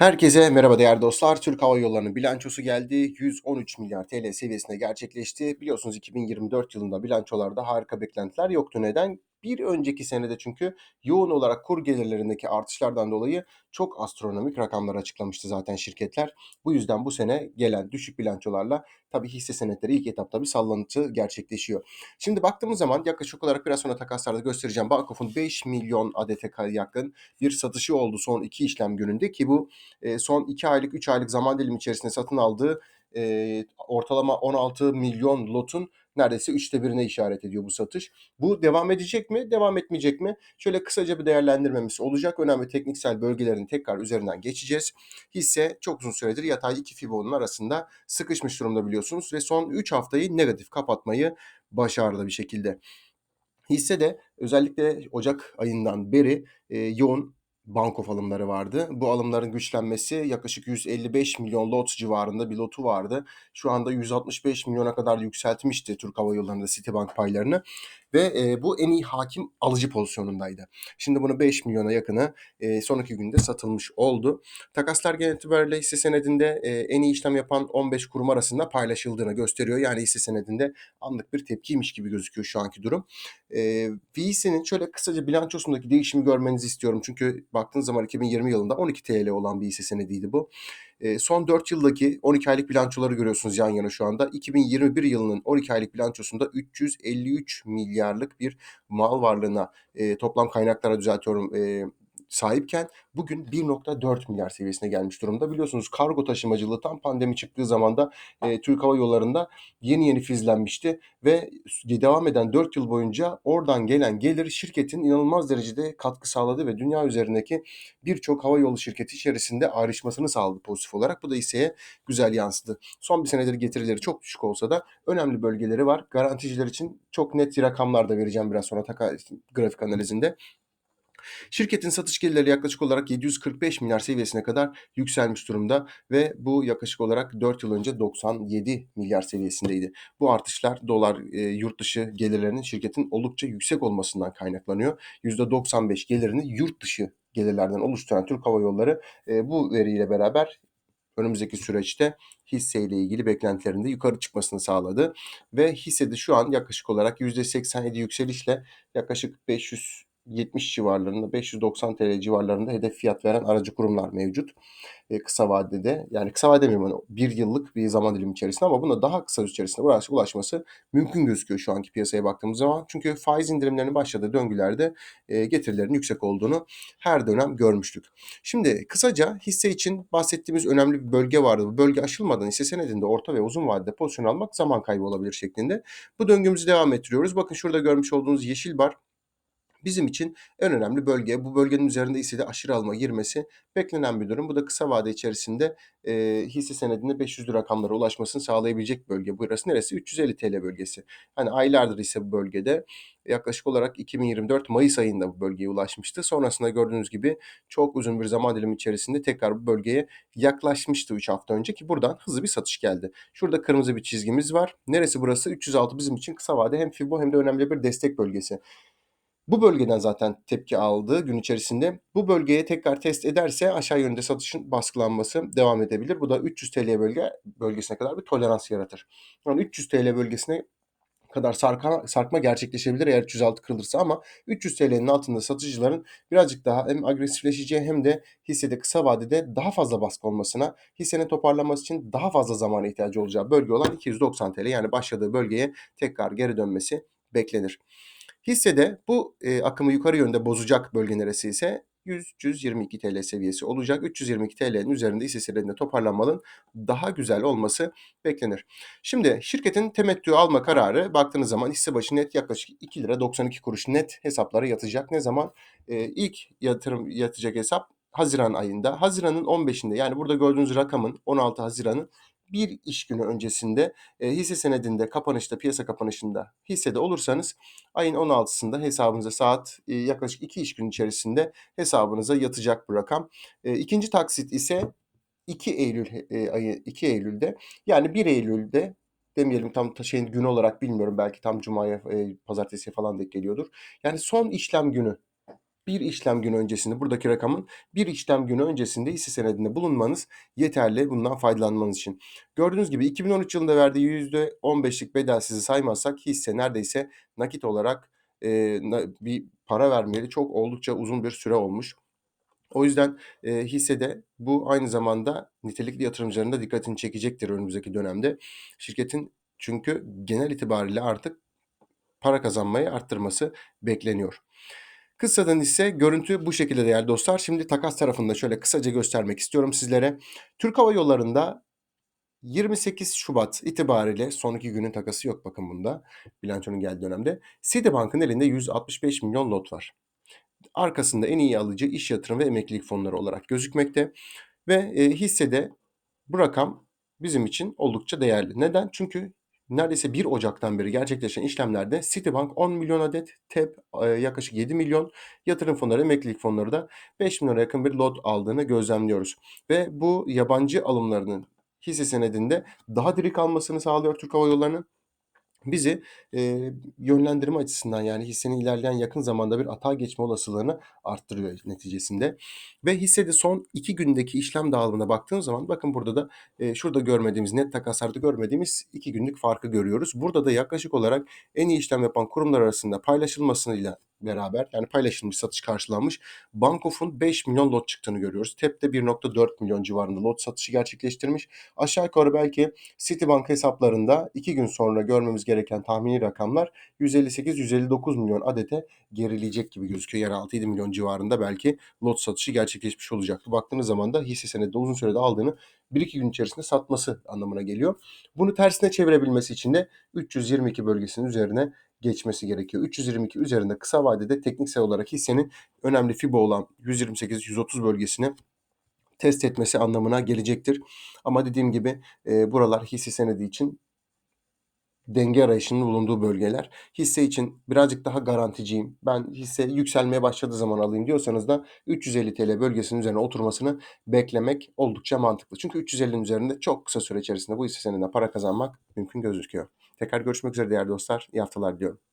Herkese merhaba değerli dostlar. Türk Hava Yolları'nın bilançosu geldi. 113 milyar TL seviyesinde gerçekleşti. Biliyorsunuz 2024 yılında bilançolarda harika beklentiler yoktu. Neden? Bir önceki senede çünkü yoğun olarak kur gelirlerindeki artışlardan dolayı çok astronomik rakamlar açıklamıştı zaten şirketler. Bu yüzden bu sene gelen düşük bilançolarla tabii hisse senetleri ilk etapta bir sallantı gerçekleşiyor. Şimdi baktığımız zaman yaklaşık olarak biraz sonra takaslarda göstereceğim. Bankof'un 5 milyon adete yakın bir satışı oldu son iki işlem gününde ki bu son 2 aylık 3 aylık zaman dilimi içerisinde satın aldığı ortalama 16 milyon lotun neredeyse üçte birine işaret ediyor bu satış. Bu devam edecek mi, devam etmeyecek mi? Şöyle kısaca bir değerlendirmemiz olacak. Önemli tekniksel bölgelerin tekrar üzerinden geçeceğiz. Hisse çok uzun süredir yatay iki fibonun arasında sıkışmış durumda biliyorsunuz ve son 3 haftayı negatif kapatmayı başardı bir şekilde. Hisse de özellikle Ocak ayından beri e, yoğun Bankof alımları vardı. Bu alımların güçlenmesi yaklaşık 155 milyon lot civarında bir lotu vardı. Şu anda 165 milyona kadar yükseltmişti Türk Hava Yolları'nda Citibank paylarını ve e, bu en iyi hakim alıcı pozisyonundaydı. Şimdi bunu 5 milyona yakını e, sonraki günde satılmış oldu. Takaslar genel itibariyle hisse senedinde e, en iyi işlem yapan 15 kurum arasında paylaşıldığını gösteriyor. Yani hisse senedinde anlık bir tepkiymiş gibi gözüküyor şu anki durum. E, VİS'inin şöyle kısaca bilançosundaki değişimi görmenizi istiyorum. Çünkü baktığınız zaman 2020 yılında 12 TL olan bir hisse senediydi bu. E, son 4 yıldaki 12 aylık bilançoları görüyorsunuz yan yana şu anda. 2021 yılının 12 aylık bilançosunda 353 milyarlık bir mal varlığına e, toplam kaynaklara düzeltiyorum e, sahipken bugün 1.4 milyar seviyesine gelmiş durumda. Biliyorsunuz kargo taşımacılığı tam pandemi çıktığı zamanda e, Türk Hava Yolları'nda yeni yeni fizlenmişti ve devam eden 4 yıl boyunca oradan gelen gelir şirketin inanılmaz derecede katkı sağladı ve dünya üzerindeki birçok hava yolu şirketi içerisinde ayrışmasını sağladı pozitif olarak. Bu da hisseye güzel yansıdı. Son bir senedir getirileri çok düşük olsa da önemli bölgeleri var. Garanticiler için çok net rakamlar da vereceğim biraz sonra grafik analizinde. Şirketin satış gelirleri yaklaşık olarak 745 milyar seviyesine kadar yükselmiş durumda ve bu yaklaşık olarak 4 yıl önce 97 milyar seviyesindeydi. Bu artışlar dolar e, yurt dışı gelirlerinin şirketin oldukça yüksek olmasından kaynaklanıyor. %95 gelirini yurt dışı gelirlerden oluşturan Türk Hava Yolları e, bu veriyle beraber önümüzdeki süreçte hisseyle ilgili beklentilerinde yukarı çıkmasını sağladı. Ve hissede şu an yaklaşık olarak %87 yükselişle yaklaşık 500 70 civarlarında 590 TL civarlarında hedef fiyat veren aracı kurumlar mevcut. E, kısa vadede yani kısa vade demeyeyim hani bir yıllık bir zaman dilimi içerisinde ama buna daha kısa içerisinde ulaş, ulaşması mümkün gözüküyor şu anki piyasaya baktığımız zaman. Çünkü faiz indirimlerinin başladığı döngülerde e, getirilerin yüksek olduğunu her dönem görmüştük. Şimdi kısaca hisse için bahsettiğimiz önemli bir bölge vardı. Bu bölge aşılmadan hisse senedinde orta ve uzun vadede pozisyon almak zaman kaybı olabilir şeklinde. Bu döngümüzü devam ettiriyoruz. Bakın şurada görmüş olduğunuz yeşil bar bizim için en önemli bölge. Bu bölgenin üzerinde ise de aşırı alma girmesi beklenen bir durum. Bu da kısa vade içerisinde e, hisse senedinde 500 rakamlara ulaşmasını sağlayabilecek bölge. Burası neresi? 350 TL bölgesi. Hani aylardır ise bu bölgede yaklaşık olarak 2024 Mayıs ayında bu bölgeye ulaşmıştı. Sonrasında gördüğünüz gibi çok uzun bir zaman dilimi içerisinde tekrar bu bölgeye yaklaşmıştı 3 hafta önce ki buradan hızlı bir satış geldi. Şurada kırmızı bir çizgimiz var. Neresi burası? 306 bizim için kısa vade hem Fibo hem de önemli bir destek bölgesi. Bu bölgeden zaten tepki aldı gün içerisinde. Bu bölgeye tekrar test ederse aşağı yönde satışın baskılanması devam edebilir. Bu da 300 TL bölge bölgesine kadar bir tolerans yaratır. Yani 300 TL bölgesine kadar sarka, sarkma gerçekleşebilir eğer 306 kırılırsa ama 300 TL'nin altında satıcıların birazcık daha hem agresifleşeceği hem de hissede kısa vadede daha fazla baskı olmasına, hissenin toparlanması için daha fazla zamana ihtiyacı olacağı bölge olan 290 TL yani başladığı bölgeye tekrar geri dönmesi beklenir. Hissede bu e, akımı yukarı yönde bozacak bölge neresi ise 100-122 TL seviyesi olacak. 322 TL'nin üzerinde hisse senedinde toparlanmanın daha güzel olması beklenir. Şimdi şirketin temettü alma kararı baktığınız zaman hisse başı net yaklaşık 2 lira 92 kuruş net hesaplara yatacak. Ne zaman? Ee, ilk yatırım yatacak hesap Haziran ayında. Haziran'ın 15'inde yani burada gördüğünüz rakamın 16 Haziran'ın bir iş günü öncesinde e, hisse senedinde kapanışta piyasa kapanışında hissede olursanız ayın 16'sında hesabınıza saat e, yaklaşık 2 iş gün içerisinde hesabınıza yatacak bu rakam. E, ikinci taksit ise 2 Eylül e, ayı 2 Eylül'de yani 1 Eylül'de demeyelim tam şeyin gün olarak bilmiyorum belki tam cumaya e, pazartesiye falan denk geliyordur. Yani son işlem günü bir işlem günü öncesinde buradaki rakamın bir işlem günü öncesinde hisse senedinde bulunmanız yeterli bundan faydalanmanız için. Gördüğünüz gibi 2013 yılında verdiği %15'lik bedelsizi saymazsak hisse neredeyse nakit olarak e, bir para vermeli çok oldukça uzun bir süre olmuş. O yüzden e, hissede bu aynı zamanda nitelikli yatırımcıların da dikkatini çekecektir önümüzdeki dönemde. Şirketin çünkü genel itibariyle artık para kazanmayı arttırması bekleniyor. Kısadan ise görüntü bu şekilde değerli dostlar. Şimdi takas tarafında şöyle kısaca göstermek istiyorum sizlere. Türk Hava Yolları'nda 28 Şubat itibariyle son iki günün takası yok bakın bunda. Bilançonun geldiği dönemde. Citibank'ın elinde 165 milyon lot var. Arkasında en iyi alıcı iş yatırım ve emeklilik fonları olarak gözükmekte. Ve e, hissede bu rakam bizim için oldukça değerli. Neden? Çünkü neredeyse 1 Ocak'tan beri gerçekleşen işlemlerde Citibank 10 milyon adet, TEP e, yaklaşık 7 milyon, yatırım fonları, emeklilik fonları da 5 milyona yakın bir lot aldığını gözlemliyoruz. Ve bu yabancı alımlarının hisse senedinde daha diri kalmasını sağlıyor Türk Hava Yolları'nın bizi e, yönlendirme açısından yani hissenin ilerleyen yakın zamanda bir atağa geçme olasılığını arttırıyor neticesinde. Ve hissede son 2 gündeki işlem dağılımına baktığımız zaman bakın burada da e, şurada görmediğimiz net takaslarda görmediğimiz 2 günlük farkı görüyoruz. Burada da yaklaşık olarak en iyi işlem yapan kurumlar arasında paylaşılmasıyla beraber yani paylaşılmış satış karşılanmış Bankof'un 5 milyon lot çıktığını görüyoruz. TEP de 1.4 milyon civarında lot satışı gerçekleştirmiş. Aşağı yukarı belki Citibank hesaplarında 2 gün sonra görmemiz gereken tahmini rakamlar 158-159 milyon adete gerileyecek gibi gözüküyor. Yani 6-7 milyon civarında belki lot satışı gerçekleşmiş olacak. Baktığınız zaman da hisse senedi uzun sürede aldığını 1-2 gün içerisinde satması anlamına geliyor. Bunu tersine çevirebilmesi için de 322 bölgesinin üzerine geçmesi gerekiyor. 322 üzerinde kısa vadede tekniksel olarak hissenin önemli FIBO olan 128-130 bölgesini test etmesi anlamına gelecektir. Ama dediğim gibi e, buralar hisse senedi için denge arayışının bulunduğu bölgeler. Hisse için birazcık daha garanticiyim. Ben hisse yükselmeye başladığı zaman alayım diyorsanız da 350 TL bölgesinin üzerine oturmasını beklemek oldukça mantıklı. Çünkü 350'nin üzerinde çok kısa süre içerisinde bu hisse senedine para kazanmak mümkün gözüküyor. Tekrar görüşmek üzere değerli dostlar. İyi haftalar diliyorum.